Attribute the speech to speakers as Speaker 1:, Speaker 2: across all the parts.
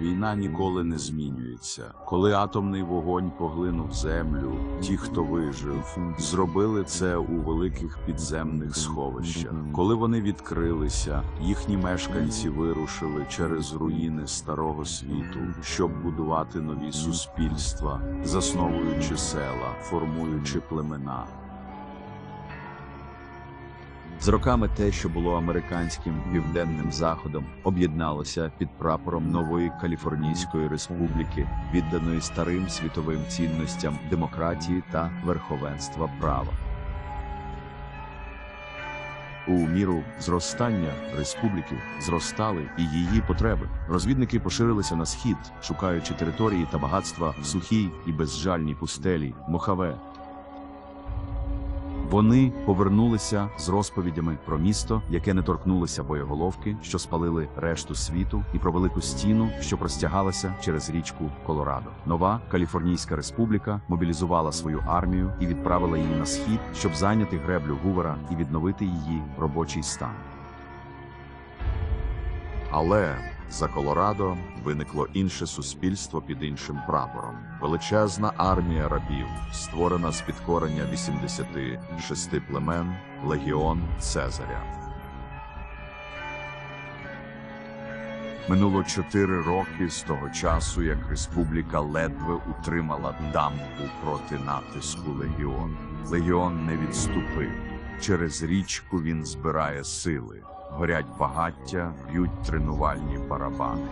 Speaker 1: Війна, ніколи не змінюється. Коли атомний вогонь поглинув землю, ті, хто вижив, зробили це у великих підземних сховищах. Коли вони відкрилися, їхні мешканці вирушили через руїни старого світу, щоб будувати нові суспільства, засновуючи села, формуючи племена.
Speaker 2: З роками те, що було американським південним заходом, об'єдналося під прапором нової Каліфорнійської республіки, відданої старим світовим цінностям демократії та верховенства права. У міру зростання республіки зростали і її потреби. Розвідники поширилися на схід, шукаючи території та багатства в сухій і безжальній пустелі Мохаве. Вони повернулися з розповідями про місто, яке не торкнулося боєголовки, що спалили решту світу, і про велику стіну, що простягалася через річку Колорадо. Нова Каліфорнійська республіка мобілізувала свою армію і відправила її на схід, щоб зайняти греблю Гувера і відновити її робочий стан.
Speaker 1: Але за Колорадо виникло інше суспільство під іншим прапором. Величезна армія рабів, створена з підкорення 86 племен, легіон Цезаря. Минуло чотири роки з того часу, як республіка ледве утримала дамбу проти натиску легіону. Легіон не відступив. Через річку він збирає сили. Горять багаття, б'ють тренувальні барабани.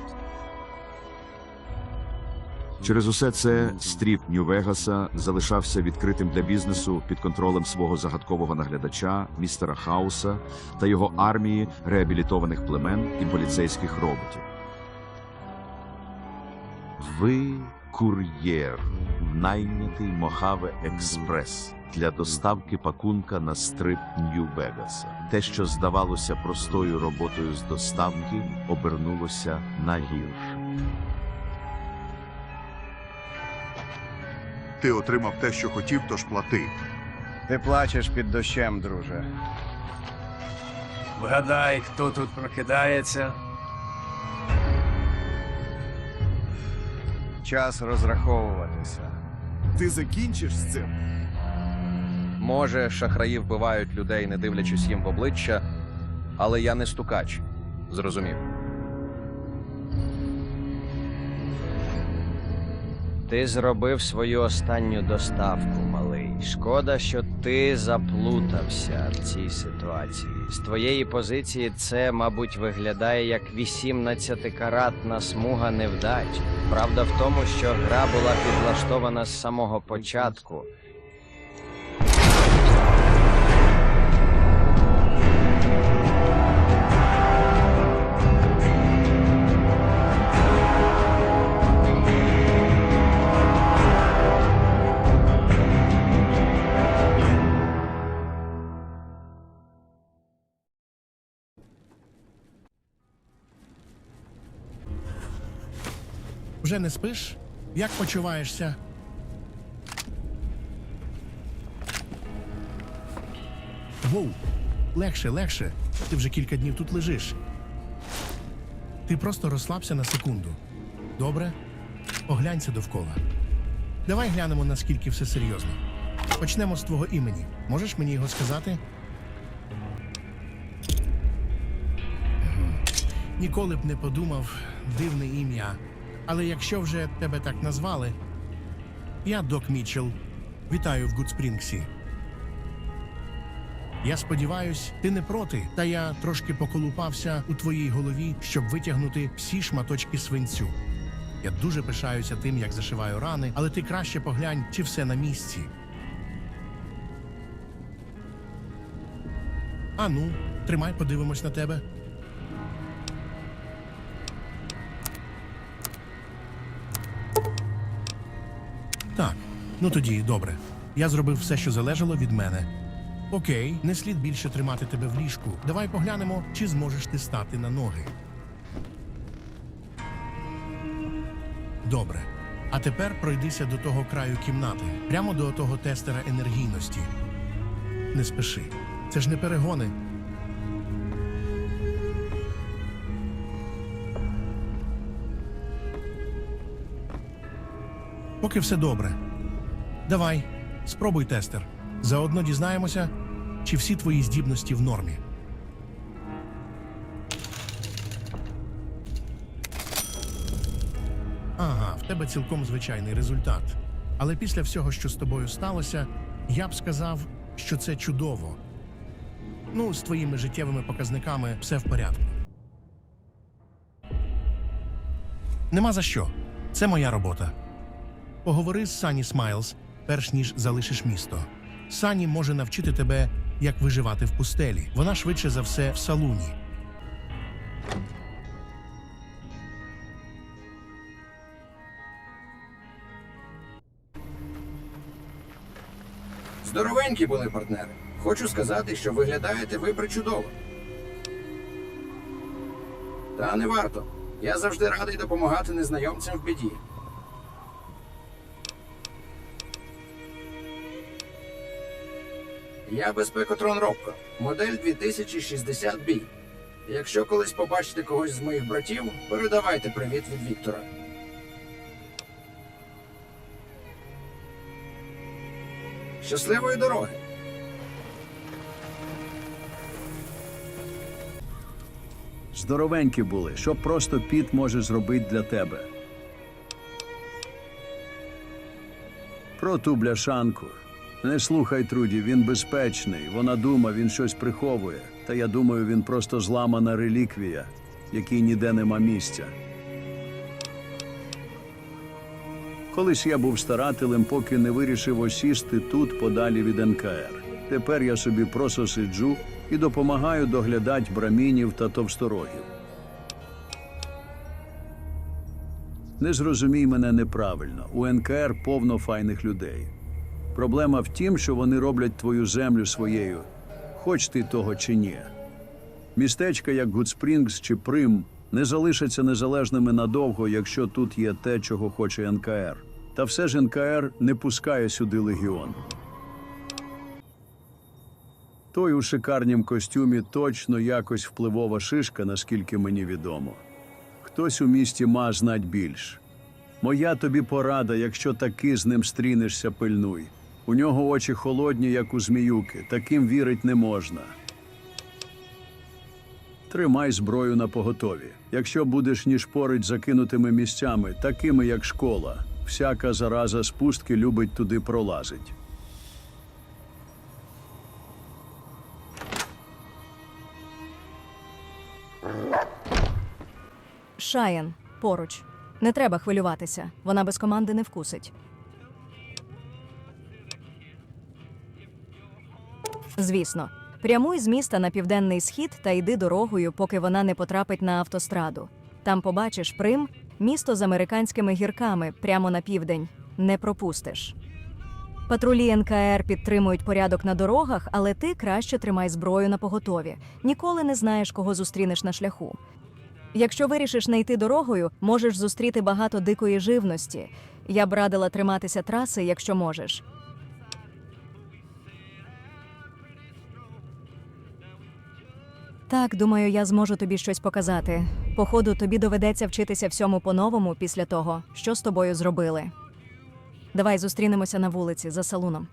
Speaker 1: Через усе це стріп Нью-Вегаса залишався відкритим для бізнесу під контролем свого загадкового наглядача, містера Хауса та його армії реабілітованих племен і поліцейських роботів. Ви кур'єр, найнятий Мохаве Експрес для доставки пакунка на стрип Нью-Вегаса. Те, що здавалося простою роботою з доставки, обернулося на гірше.
Speaker 3: Ти отримав те, що хотів, тож плати.
Speaker 4: Ти плачеш під дощем, друже.
Speaker 5: Вгадай, хто тут прокидається.
Speaker 4: Час розраховуватися.
Speaker 3: Ти закінчиш з цим.
Speaker 6: Може, шахраї вбивають людей, не дивлячись їм в обличчя, але я не стукач. Зрозумів.
Speaker 7: Ти зробив свою останню доставку, малий. Шкода, що ти заплутався в цій ситуації. З твоєї позиції це, мабуть, виглядає як 18-каратна смуга невдач. Правда в тому, що гра була підлаштована з самого початку.
Speaker 8: Вже не спиш? Як почуваєшся? Воу, легше, легше. Ти вже кілька днів тут лежиш. Ти просто розслабся на секунду. Добре? Оглянься довкола. Давай глянемо, наскільки все серйозно. Почнемо з твого імені. Можеш мені його сказати? Ніколи б не подумав дивне ім'я. Але якщо вже тебе так назвали, я Док Мітчелл. Вітаю в Гудспрінгсі. Я сподіваюсь, ти не проти, та я трошки поколупався у твоїй голові, щоб витягнути всі шматочки свинцю. Я дуже пишаюся тим, як зашиваю рани, але ти краще поглянь, чи все на місці. Ану, тримай, подивимось на тебе. Ну тоді, добре, я зробив все, що залежало від мене. Окей, не слід більше тримати тебе в ліжку. Давай поглянемо, чи зможеш ти стати на ноги. Добре. А тепер пройдися до того краю кімнати, прямо до того тестера енергійності. Не спеши. Це ж не перегони. Поки все добре. Давай, спробуй тестер. Заодно дізнаємося, чи всі твої здібності в нормі. Ага, в тебе цілком звичайний результат. Але після всього, що з тобою сталося, я б сказав, що це чудово. Ну, з твоїми життєвими показниками все в порядку. Нема за що. Це моя робота. Поговори з Сані Смайлз, перш ніж залишиш місто. Сані може навчити тебе, як виживати в пустелі. Вона швидше за все в салуні.
Speaker 5: Здоровенькі були партнери. Хочу сказати, що виглядаєте ви причудово. Та не варто. Я завжди радий допомагати незнайомцям в біді. Я безпекотрон Робко, модель 2060B. Якщо колись побачите когось з моїх братів, передавайте привіт від Віктора. Щасливої дороги!
Speaker 9: Здоровенькі були, що просто піт може зробити для тебе. Про ту бляшанку. Не слухай Труді, він безпечний. Вона дума, він щось приховує. Та я думаю, він просто зламана реліквія, якій ніде нема місця. Колись я був старателем, поки не вирішив осісти тут подалі від НКР. Тепер я собі просто сиджу і допомагаю доглядати брамінів та товсторогів. Не зрозумій мене неправильно. У НКР повно файних людей. Проблема в тім, що вони роблять твою землю своєю, хоч ти того чи ні. Містечка, як Гудспрінгс чи Прим, не залишаться незалежними надовго, якщо тут є те, чого хоче НКР. Та все ж НКР не пускає сюди легіон. Той у шикарнім костюмі точно якось впливова шишка, наскільки мені відомо. Хтось у місті ма знать більш. Моя тобі порада, якщо таки з ним стрінешся, пильнуй. У нього очі холодні, як у зміюки, таким вірить не можна. Тримай зброю на поготові. Якщо будеш ніжпорить закинутими місцями, такими як школа, всяка зараза з пустки любить туди пролазить.
Speaker 10: Шаєн поруч. Не треба хвилюватися. Вона без команди не вкусить. Звісно, прямуй з міста на південний схід та йди дорогою, поки вона не потрапить на автостраду. Там побачиш Прим, місто з американськими гірками прямо на південь. Не пропустиш. Патрулі НКР підтримують порядок на дорогах, але ти краще тримай зброю на поготові. Ніколи не знаєш, кого зустрінеш на шляху. Якщо вирішиш не йти дорогою, можеш зустріти багато дикої живності. Я б радила триматися траси, якщо можеш. Так, думаю, я зможу тобі щось показати. Походу, тобі доведеться вчитися всьому по-новому після того, що з тобою зробили. Давай зустрінемося на вулиці за салуном.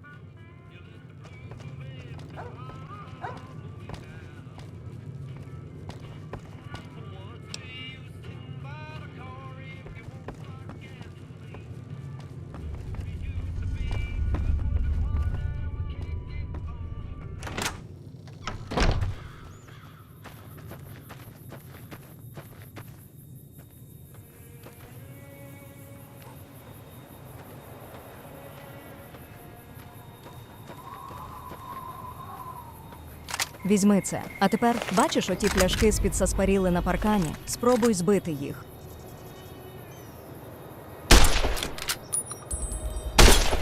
Speaker 10: Візьми це. А тепер бачиш оті пляшки з-під саспаріли на паркані? Спробуй збити їх.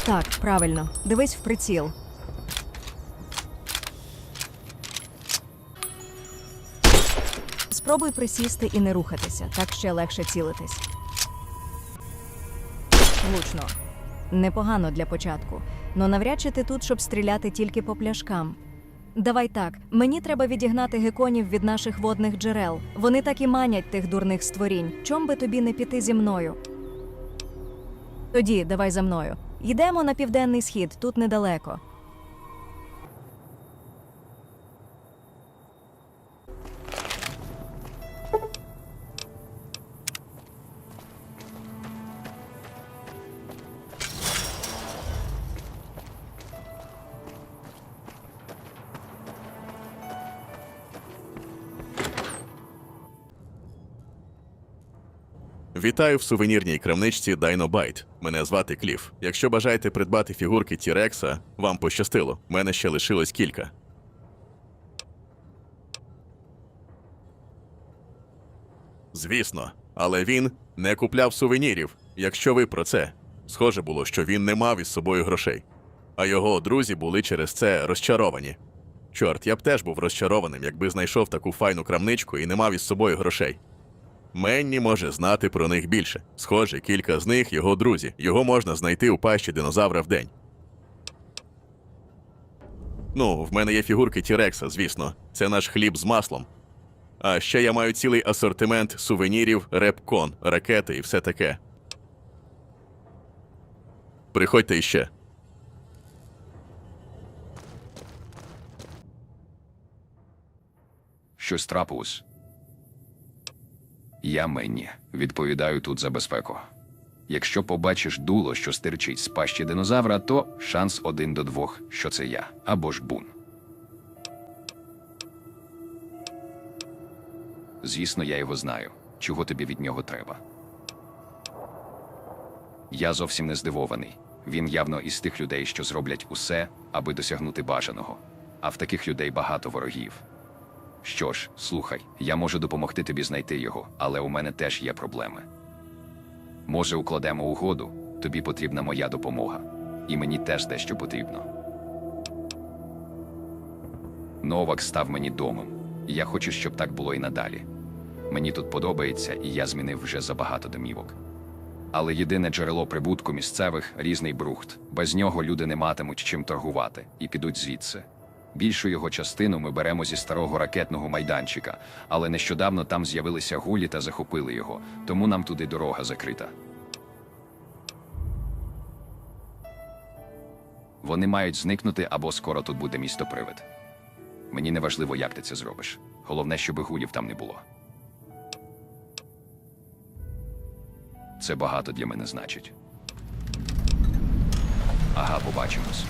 Speaker 10: Так, правильно. Дивись в приціл. Спробуй присісти і не рухатися, так ще легше цілитись. Влучно. Непогано для початку. Но навряд чи ти тут, щоб стріляти тільки по пляшкам. Давай так, мені треба відігнати геконів від наших водних джерел. Вони так і манять тих дурних створінь. Чом би тобі не піти зі мною? Тоді давай за мною. Йдемо на південний схід, тут недалеко.
Speaker 11: Вітаю в сувенірній крамничці Dynobite. Мене звати Кліф. Якщо бажаєте придбати фігурки Тірекса, вам пощастило. У мене ще лишилось кілька. Звісно, але він не купляв сувенірів. Якщо ви про це, схоже було, що він не мав із собою грошей. А його друзі були через це розчаровані. Чорт, я б теж був розчарованим, якби знайшов таку файну крамничку і не мав із собою грошей. Менні може знати про них більше. Схоже, кілька з них його друзі. Його можна знайти у пащі динозавра вдень. Ну, в мене є фігурки Тірекса, звісно. Це наш хліб з маслом. А ще я маю цілий асортимент сувенірів, репкон, ракети і все таке. Приходьте іще.
Speaker 12: Щось трапилось. Я Менні. Відповідаю тут за безпеку. Якщо побачиш дуло, що стирчить з пащі динозавра, то шанс один до двох, що це я або ж бун. Звісно, я його знаю. Чого тобі від нього треба? Я зовсім не здивований. Він явно із тих людей, що зроблять усе, аби досягнути бажаного. А в таких людей багато ворогів. Що ж, слухай, я можу допомогти тобі знайти його, але у мене теж є проблеми. Може, укладемо угоду, тобі потрібна моя допомога, і мені теж дещо потрібно. Новак став мені домом, і я хочу, щоб так було і надалі. Мені тут подобається, і я змінив вже забагато домівок. Але єдине джерело прибутку місцевих різний брухт. Без нього люди не матимуть чим торгувати і підуть звідси. Більшу його частину ми беремо зі старого ракетного майданчика, але нещодавно там з'явилися гулі та захопили його, тому нам туди дорога закрита. Вони мають зникнути або скоро тут буде місто привид. Мені не важливо, як ти це зробиш. Головне, щоб гулів там не було. Це багато для мене значить. Ага, побачимось.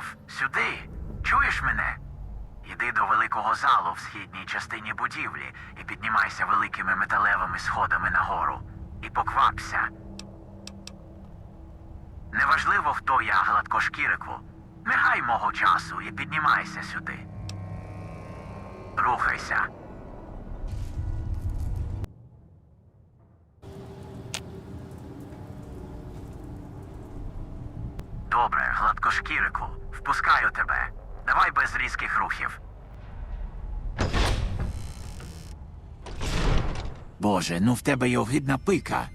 Speaker 13: Агов, сюди. Чуєш мене? Іди до великого залу в східній частині будівлі і піднімайся великими металевими сходами нагору. І поквапся. Неважливо, хто я, гладкошкірику. Не мого часу і піднімайся сюди. Рухайся. Добре, гладкошкірику. Впускаю тебе. Давай без різких рухів. Боже, ну в тебе й огидна пика.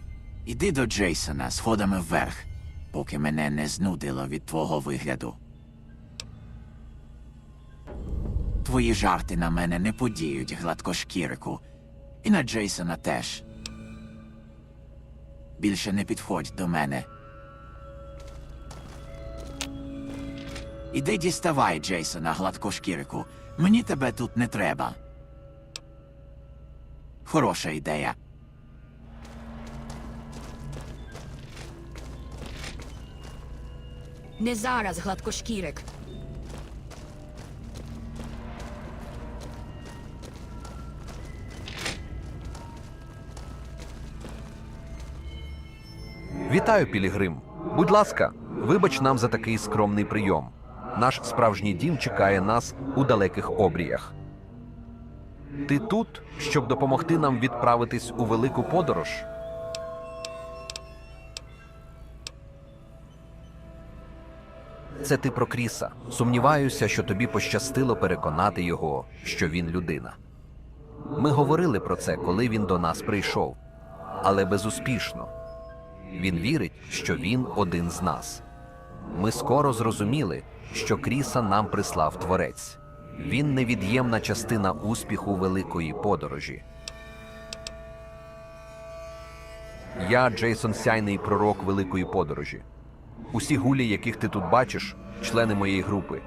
Speaker 13: Іди до Джейсона сходами вверх, поки мене не знудило від твого вигляду. Твої жарти на мене не подіють, гладкошкірику. І на Джейсона теж. Більше не підходь до мене. Іди діставай, Джейсона, гладкошкірику. Мені тебе тут не треба. Хороша ідея.
Speaker 14: Не зараз, гладкошкірик.
Speaker 15: Вітаю, Пілігрим. Будь ласка, вибач нам за такий скромний прийом. Наш справжній дім чекає нас у далеких обріях. Ти тут, щоб допомогти нам відправитись у велику подорож? Це ти про Кріса. Сумніваюся, що тобі пощастило переконати його, що він людина. Ми говорили про це, коли він до нас прийшов, але безуспішно. Він вірить, що він один з нас. Ми скоро зрозуміли, що Кріса нам прислав творець. Він невід'ємна частина успіху великої подорожі. Я Джейсон Сяйний, пророк великої подорожі. Усі гулі, яких ти тут бачиш, члени моєї групи.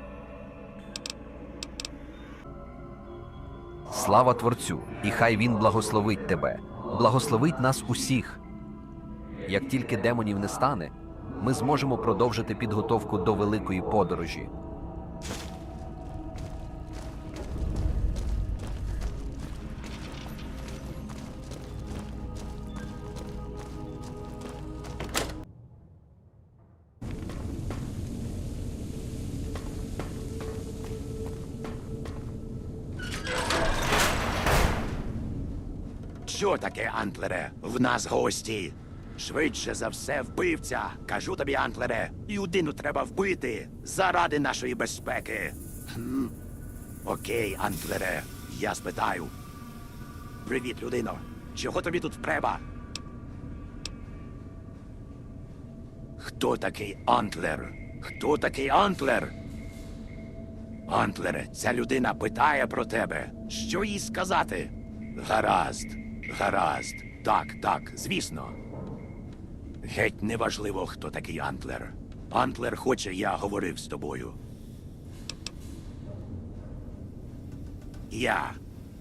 Speaker 15: Слава Творцю, і хай він благословить тебе, благословить нас усіх. Як тільки демонів не стане, ми зможемо продовжити підготовку до великої подорожі.
Speaker 16: Що таке, Антлере? В нас гості. Швидше за все, вбивця. Кажу тобі, Антлере, людину треба вбити заради нашої безпеки. Хм. Окей, Антлере, я спитаю. Привіт, людино. Чого тобі тут треба? Хто такий Антлер? Хто такий Антлер? Антлере, ця людина питає про тебе. Що їй сказати? Гаразд, гаразд. Так, так, звісно. Геть неважливо, хто такий Антлер. Антлер хоче, я говорив з тобою. Я.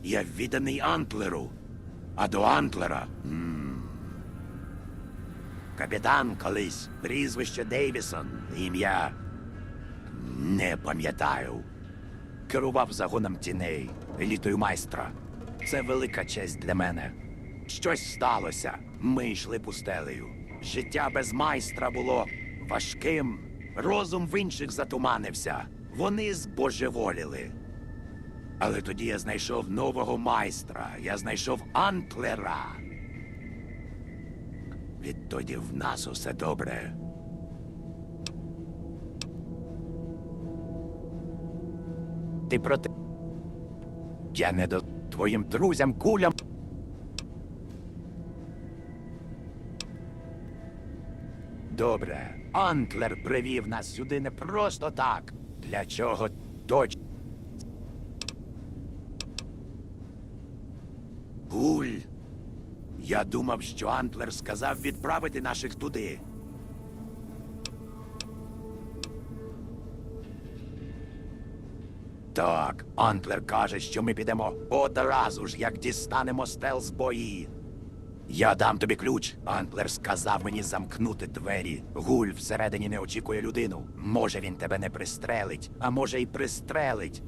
Speaker 16: Я відданий Антлеру. А до Антлера. м Капітан колись, прізвище Дейвісон, ім'я. Не пам'ятаю. Керував загоном тіней, елітою майстра. Це велика честь для мене. Щось сталося. Ми йшли пустелею. Життя без майстра було важким. Розум в інших затуманився. Вони збожеволіли. Але тоді я знайшов нового майстра. Я знайшов Антлера. Відтоді в нас усе добре. Ти проти. Я не до твоїм друзям кулям. Антлер привів нас сюди не просто так. Для чого точ. Гуль. Я думав, що Антлер сказав відправити наших туди. Так, Антлер каже, що ми підемо одразу ж, як дістанемо стел з бої. Я дам тобі ключ. Антлер сказав мені замкнути двері. Гуль всередині не очікує людину. Може він тебе не пристрелить, а може й пристрелить.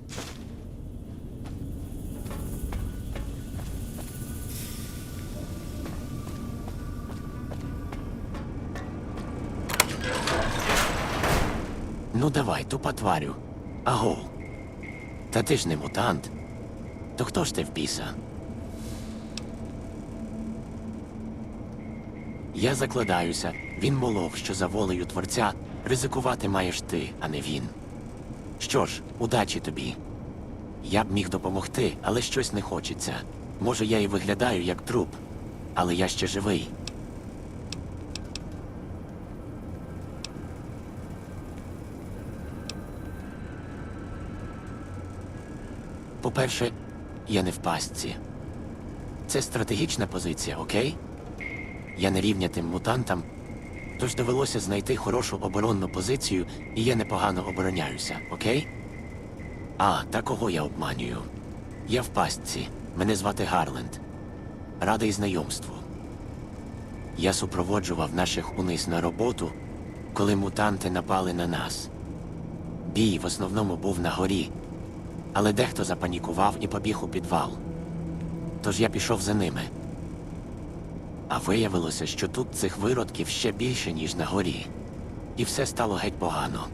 Speaker 17: Ну давай, тупа тварю. Аго. Та ти ж не мутант. То хто ж ти в біса? Я закладаюся, він молов, що за волею творця ризикувати маєш ти, а не він. Що ж, удачі тобі. Я б міг допомогти, але щось не хочеться. Може, я і виглядаю як труп, але я ще живий. По-перше, я не в пастці. Це стратегічна позиція, окей? Я не рівня тим мутантам, тож довелося знайти хорошу оборонну позицію, і я непогано обороняюся, окей? А, та кого я обманюю? Я в пастці. Мене звати Гарленд. Радий знайомству. Я супроводжував наших униз на роботу, коли мутанти напали на нас. Бій в основному був на горі, але дехто запанікував і побіг у підвал. Тож я пішов за ними. А виявилося, що тут цих виродків ще більше, ніж на горі. І все стало геть погано.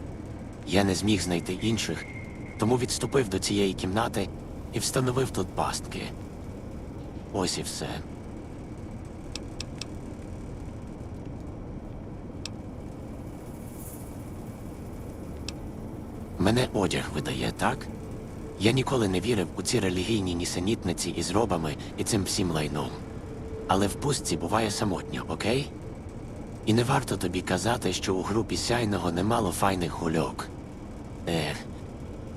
Speaker 17: Я не зміг знайти інших, тому відступив до цієї кімнати і встановив тут пастки. Ось і все. Мене одяг видає, так? Я ніколи не вірив у ці релігійні нісенітниці із робами і цим всім лайном. Але в пустці буває самотньо, окей? І не варто тобі казати, що у групі сяйного немало файних гульок. Ех,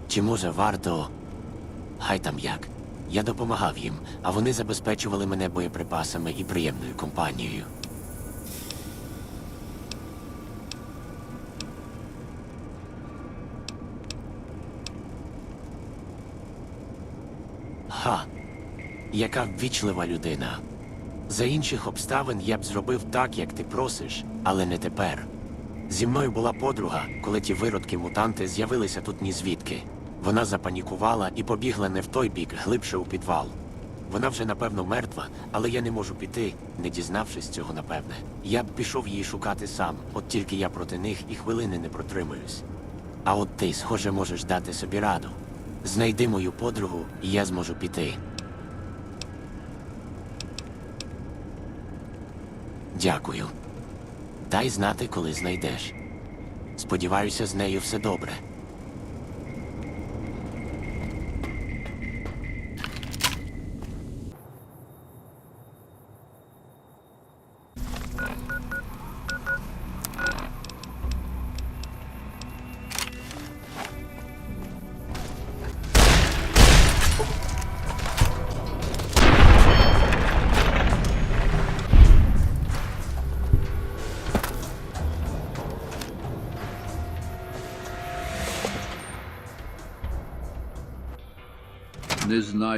Speaker 17: чи може варто. Хай там як. Я допомагав їм, а вони забезпечували мене боєприпасами і приємною компанією. Ха, яка ввічлива людина. За інших обставин я б зробив так, як ти просиш, але не тепер. Зі мною була подруга, коли ті виродки-мутанти з'явилися тут ні звідки. Вона запанікувала і побігла не в той бік, глибше у підвал. Вона вже напевно мертва, але я не можу піти, не дізнавшись цього напевне. Я б пішов її шукати сам, от тільки я проти них і хвилини не протримаюсь. А от ти, схоже, можеш дати собі раду. Знайди мою подругу, і я зможу піти. Дякую. Дай знати, коли знайдеш. Сподіваюся, з нею все добре.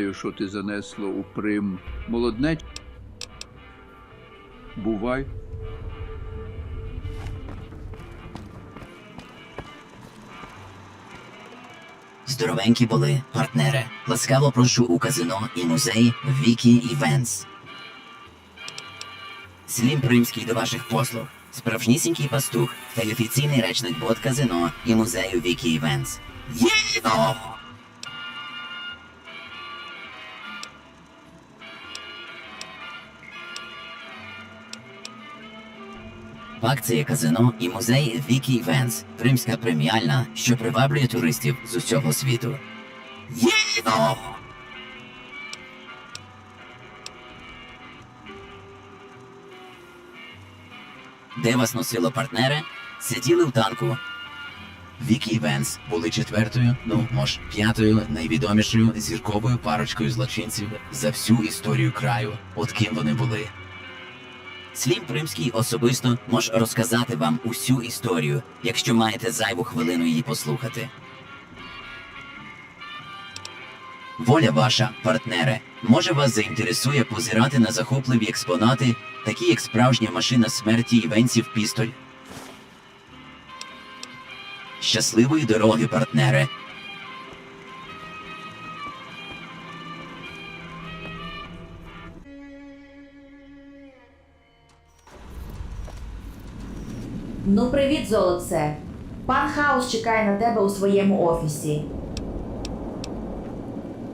Speaker 9: Знаю, що ти занесло у Прим. Молоднець. Бувай.
Speaker 18: Здоровенькі були, партнери. Ласкаво прошу у казино і музей Вікі Івенс. Слім Примський до ваших послуг. Справжнісінький пастух та офіційний речник бот казино і музею Вікі Івенс. Єно! Акція казино і музей Вікі Івенс. Примська преміальна, що приваблює туристів з усього світу. Єно! Де вас носило партнери? Сиділи в танку. Вікі Івенс були четвертою, ну може п'ятою найвідомішою зірковою парочкою злочинців за всю історію краю. От ким вони були. Слім Примський особисто може розказати вам усю історію, якщо маєте зайву хвилину її послухати. Воля ваша, партнери, може вас заінтересує позирати на захопливі експонати, такі як справжня машина смерті івенців пістоль. Щасливої дороги, партнери!
Speaker 19: Ну, привіт, золоце. Пан Хаус чекає на тебе у своєму офісі.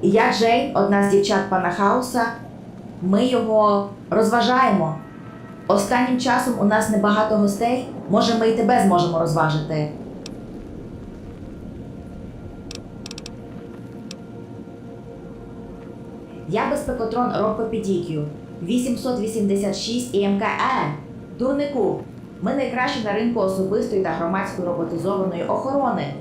Speaker 19: Я Джейн, одна з дівчат пана Хауса. Ми його розважаємо. Останнім часом у нас небагато гостей. Може, ми і тебе зможемо розважити. Я безпекотрон Рокопедікю 886 ІМКР. Дурнику, ми найкращі на ринку особистої та громадської роботизованої охорони.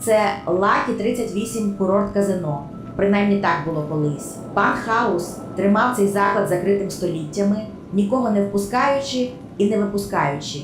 Speaker 19: Це Лакі 38 курорт казино. Принаймні так було колись. Пан Хаус тримав цей заклад закритим століттями, нікого не впускаючи і не випускаючи.